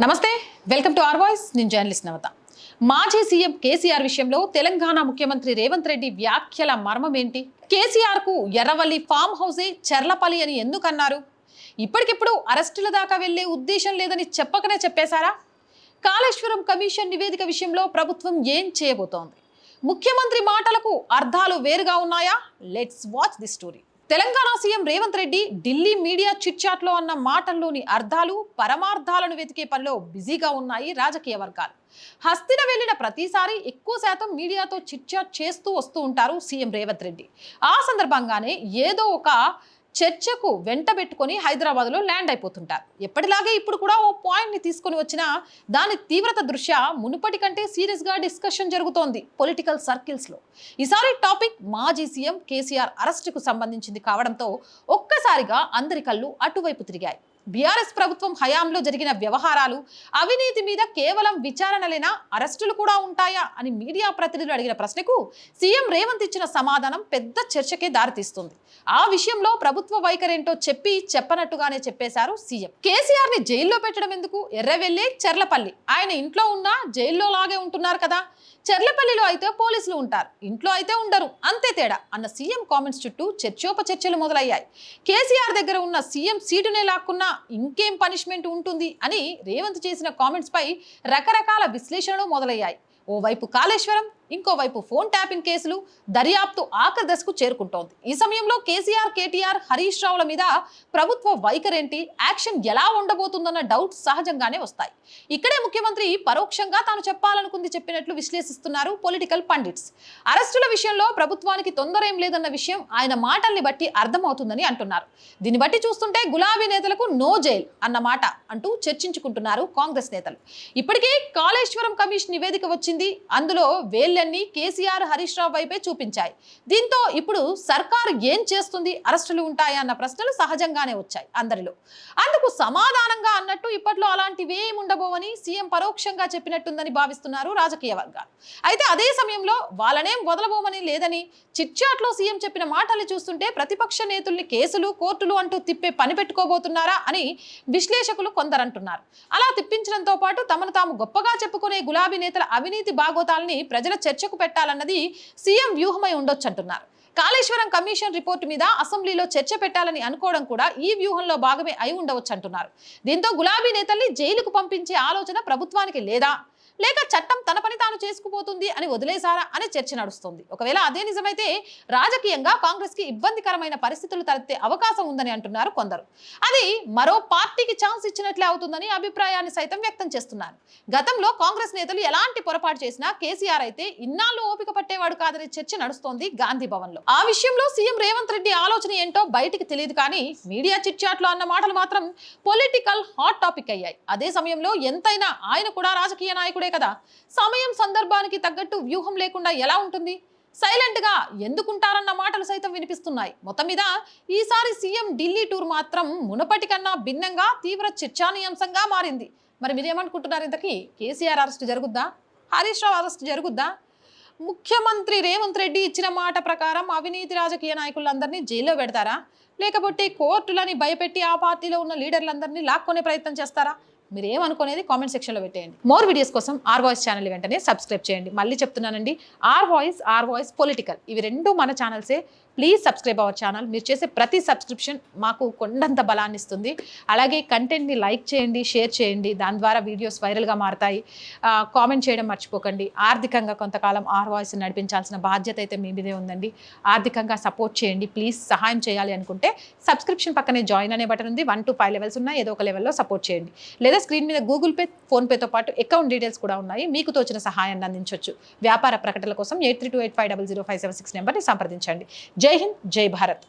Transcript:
నమస్తే welcome to R voice. నేను journalist Navata. మాజీ సీఎం కేసీఆర్ విషయంలో తెలంగాణ ముఖ్యమంత్రి రేవంత్ రెడ్డి వ్యాఖ్యల మర్మం ఏంటి? కేసీఆర్కు ఎర్రవల్లి ఫామ్ హౌసే చెర్లపల్లి అని ఎందుకన్నారు? ఇప్పటికిప్పుడు అరెస్టుల దాకా వెళ్ళే ఉద్దేశం లేదని చెప్పకనే చెప్పేశారా? కాళేశ్వరం కమిషన్ నివేదిక విషయంలో ప్రభుత్వం ఏం చేయబోతోంది? ముఖ్యమంత్రి మాటలకు అర్థాలు వేరుగా ఉన్నాయా? Let's watch the story Telangana CM Revanth Reddy Delhi media చిట్చాట్లో అన్న మాటల్లోని అర్థాలు పరమార్థాలను వెతికే పనిలో బిజీగా ఉన్నాయి రాజకీయ వర్గాలు. హస్తిన వెళ్ళిన ప్రతిసారి ఎక్కువ శాతం మీడియాతో చిట్చాట్ చేస్తూ వస్తూ ఉంటారు సీఎం రేవంత్ రెడ్డి. ఆ సందర్భంగానే ఏదో ఒక చర్చకు వెంటబెట్టుకొని హైదరాబాద్లో ల్యాండ్ అయిపోతుంటారు. ఎప్పటిలాగే ఇప్పుడు కూడా ఓ పాయింట్ని తీసుకొని వచ్చినా దాని తీవ్రత దృష్ట్యా మునుపటి కంటే సీరియస్గా డిస్కషన్ జరుగుతోంది పొలిటికల్ సర్కిల్స్లో. ఈసారి టాపిక్ మాజీ సీఎం కేసీఆర్ అరెస్టుకు సంబంధించింది కావడంతో ఒక్కసారిగా అందరి కళ్ళు అటువైపు తిరిగాయి. బీఆర్ఎస్ ప్రభుత్వం హయాంలో జరిగిన వ్యవహారాలు అవినీతి మీద కేవలం విచారణలేనా? అరెస్టులు కూడా ఉంటాయా? అని మీడియా ప్రతినిధులు అడిగిన ప్రశ్నకు సీఎం రేవంత్ ఇచ్చిన సమాధానం పెద్ద చర్చకే దారితీస్తుంది. ఆ విషయంలో ప్రభుత్వ వైఖరేంటో చెప్పి చెప్పనట్టుగానే చెప్పేశారు సీఎం. కేసీఆర్ని జైల్లో పెట్టడం ఎందుకు? ఎర్రవెల్లి చెర్లపల్లి. ఆయన ఇంట్లో ఉన్నా జైల్లో లాగే ఉంటున్నారు కదా. చెర్లపల్లిలో అయితే పోలీసులు ఉంటారు. ఇంట్లో అయితే ఉండరు. అంతే తేడా అన్న సీఎం కామెంట్స్ చుట్టూ చర్చోపచర్చలు మొదలయ్యాయి. కేసీఆర్ దగ్గర ఉన్న సీఎం సీటునే లాక్కున్నా ఇంకేం పనిష్మెంట్ ఉంటుంది అని రేవంత్ చేసిన కామెంట్స్ పై రకరకాల విశ్లేషణలు మొదలయ్యాయి. ఓవైపు కాళేశ్వరం ఇంకోవైపు ఫోన్ ట్యాపింగ్ కేసులు దర్యాప్తు ఆఖరి దశకు చేరుకుంటోంది. ఈ సమయంలో కేసీఆర్ కేటీఆర్ హరీష్ రావుల మీద ప్రభుత్వ వైఖరేంటి యాక్షన్ ఎలా ఉండబోతుందన్న డౌట్ సహజంగానే వస్తాయి. ఇక్కడే ముఖ్యమంత్రి పరోక్షంగా తాను చెప్పాలనుకుంది చెప్పినట్లు విశ్లేషిస్తున్నారు పొలిటికల్ పండిట్స్. అరెస్టుల విషయంలో ప్రభుత్వానికి తొందర ఏం లేదన్న విషయం ఆయన మాటల్ని బట్టి అర్థమవుతుందని అంటున్నారు. దీన్ని బట్టి చూస్తుంటే గులాబీ నేతలకు నో జైల్ అన్న మాట అంటూ చర్చించుకుంటున్నారు కాంగ్రెస్ నేతలు. ఇప్పటికే కాళేశ్వరం కమిషన్ నివేదిక వచ్చింది. అందులో వేళ్ళన్నీ కేసీఆర్ హరీష్ రావు వైపే చూపించాయి. దీంతో ఇప్పుడు సర్కారు ఏం చేస్తుంది? అరెస్టులు ఉంటాయా? అన్న ప్రశ్నలు సహజంగానే వచ్చాయి అందరిలో. అందుకు సమాధానంగా అన్నట్టు ఇప్పట్లో అలాంటివి ఉండబోవని సీఎం పరోక్షంగా చెప్పినట్టుందని భావిస్తున్నారు రాజకీయ వర్గాలు. అయితే అదే సమయంలో వాళ్ళనేం వదలబోమని లేదని చిట్చాట్లో సీఎం చెప్పిన మాటలు చూస్తుంటే ప్రతిపక్ష నేతల్ని కేసులు కోర్టులు అంటూ తిప్పే పని పెట్టుకోబోతున్నారా అని విశ్లేషకులు కొందరంటున్నారు. అలా తిప్పించడంతో పాటు తమను తాము గొప్పగా చెప్పుకునే గులాబీ నేతల అవినీతి బాగోతాలని ప్రజల చర్చకు పెట్టాలన్నది సీఎం వ్యూహమై ఉండొచ్చు అంటున్నారు కాళేశ్వరం కమిషన్ రిపోర్టు మీద అసెంబ్లీలో చర్చ పెట్టాలని అనుకోవడం కూడా ఈ వ్యూహంలో భాగమే అయి ఉండవచ్చు అంటున్నారు దీంతో గులాబీ నేతల్ని జైలుకు పంపించే ఆలోచన ప్రభుత్వానికి లేదా? లేక చట్టం తన పని తాను చేసుకుపోతుంది అని వదిలేశారా అనే చర్చ నడుస్తుంది. ఒకవేళ అదే నిజమైతే రాజకీయంగా కాంగ్రెస్కి ఇబ్బందికరమైన పరిస్థితులు తలెత్తే అవకాశం ఉందని అంటున్నారు కొందరు. అది మరో పార్టీకి ఛాన్స్ ఇచ్చినట్లే అవుతుందని అభిప్రాయాన్ని సైతం వ్యక్తం చేస్తున్నారు. గతంలో కాంగ్రెస్ నేతలు ఎలాంటి పొరపాటు చేసినా కేసీఆర్ అయితే ఇన్నాళ్ళు ఓపిక పట్టేవాడు కాదనే చర్చ నడుస్తోంది గాంధీ భవన్లో ఆ విషయంలో సీఎం రేవంత్ రెడ్డి ఆలోచన ఏంటో బయటికి తెలియదు కానీ మీడియా చిట్చాట్లో అన్న మాటలు మాత్రం పొలిటికల్ హాట్ టాపిక్ అయ్యాయి. అదే సమయంలో ఎంతైనా ఆయన కూడా రాజకీయ నాయకుడే కదా. సమయం సందర్భానికి తగ్గట్టు వ్యూహం లేకుండా ఎలా ఉంటుంది? సైలెంట్గా ఎందుకుంటారన్న మాటలు సైతం వినిపిస్తున్నాయి. మొత్తం మీద ఈసారి సీఎం ఢిల్లీ టూర్ మాత్రం మునపటి కన్నా భిన్నంగా తీవ్ర చర్చానీయాంశంగా మారింది. మరి మీరేమనుకుంటున్నారు ఇంతకీ? కేసీఆర్ అరెస్ట్ జరుగుద్దా? హరీష్ రావు అరెస్ట్ జరుగుద్దా? ముఖ్యమంత్రి రేవంత్ రెడ్డి ఇచ్చిన మాట ప్రకారం అవినీతి రాజకీయ నాయకులందరినీ జైల్లో పెడతారా? లేకపోతే కోర్టులని భయపెట్టి ఆ పార్టీలో ఉన్న లీడర్లందరినీ లాక్కొనే ప్రయత్నం చేస్తారా? మీరు ఏమనుకునేది కామెంట్ సెక్షన్లో పెట్టేయండి. మోర్ వీడియోస్ కోసం ఆర్ వాయిస్ ఛానల్ వెంటనే సబ్స్క్రైబ్ చేయండి. మళ్ళీ చెప్తున్నానండి R Voice R Voice political ఇవి రెండు మన ఛానల్సే ప్లీజ్ సబ్స్క్రైబ్ అవర్ ఛానల్ మీరు చేసే ప్రతి సబ్స్క్రిప్షన్ మాకు కొండంత బలాన్ని ఇస్తుంది. అలాగే కంటెంట్ని లైక్ చేయండి షేర్ చేయండి. దాని ద్వారా వీడియోస్ వైరల్గా మారతాయి. కామెంట్ చేయడం మర్చిపోకండి. ఆర్థికంగా కొంతకాలం ఆర్ వాయిస్ నడిపించాల్సిన బాధ్యత అయితే మీ మీదే ఉందండి. ఆర్థికంగా సపోర్ట్ చేయండి. ప్లీజ్ సహాయం చేయాలి అనుకుంటే సబ్స్క్రిప్షన్ పక్కనే జాయిన్ అనే బటన్ ఉంది. వన్ టు ఫైవ్ లెవెల్స్ ఉన్నాయి ఏదో ఒక లెవెల్లో సపోర్ట్ చేయండి. లేదా స్క్రీన్ మీద గూగుల్ పే ఫోన్పేతో పాటు అకౌంట్ డీటెయిల్స్ కూడా ఉన్నాయి. మీకు తోచిన సహాయాన్ని అందించవచ్చు వ్యాపార ప్రకటనల కోసం eight three two eight five double zero five seven six నెంబర్ని సంప్రదించండి. జై హింద్ జై భారత్